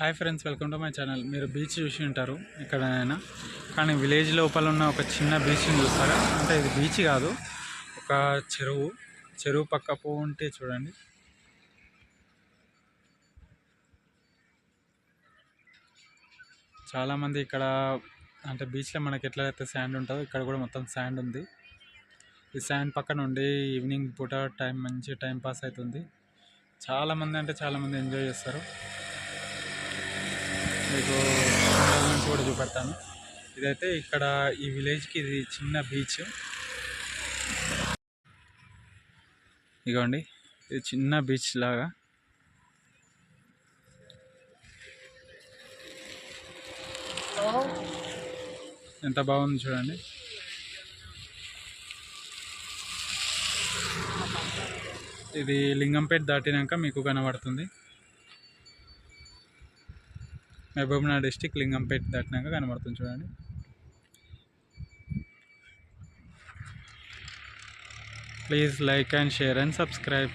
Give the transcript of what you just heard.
Hi friends welcome to my channel. మీరు beach చూసి ఉంటారు ఎక్కడైనా. కానీ విలేజ్ లోపల ఉన్న ఒక చిన్న బీచ్ని చూస్తారా? అంటే ఇది బీచ్ కాదు ఒక చెరువు. చెరువు పక్క ఉంటే చూడండి. చాలామంది ఇక్కడ అంటే బీచ్లో మనకి ఎట్లయితే శాండ్ ఉంటుందో ఇక్కడ కూడా మొత్తం శాండ్ ఉంది. ఈ శాండ్ పక్కన ఉండి ఈవినింగ్ పూట టైం మంచి టైం పాస్ అవుతుంది. చాలామంది అంటే చాలామంది ఎంజాయ్ చేస్తారు. మీకు నుంచి కూడా చూపెడతాను. ఇదైతే ఇక్కడ ఈ విలేజ్కి ఇది చిన్న బీచ్. ఇగోండి ఇది చిన్న బీచ్ లాగా. ఎంత బాగుంది చూడండి. ఇది లింగంపేట దాటినాక మీకు కనబడుతుంది. మహబూబ్నగర్ డిస్టిక్ లింగంపేట దాటినాక కనబడుతుంది చూడండి. Please like and share and subscribe.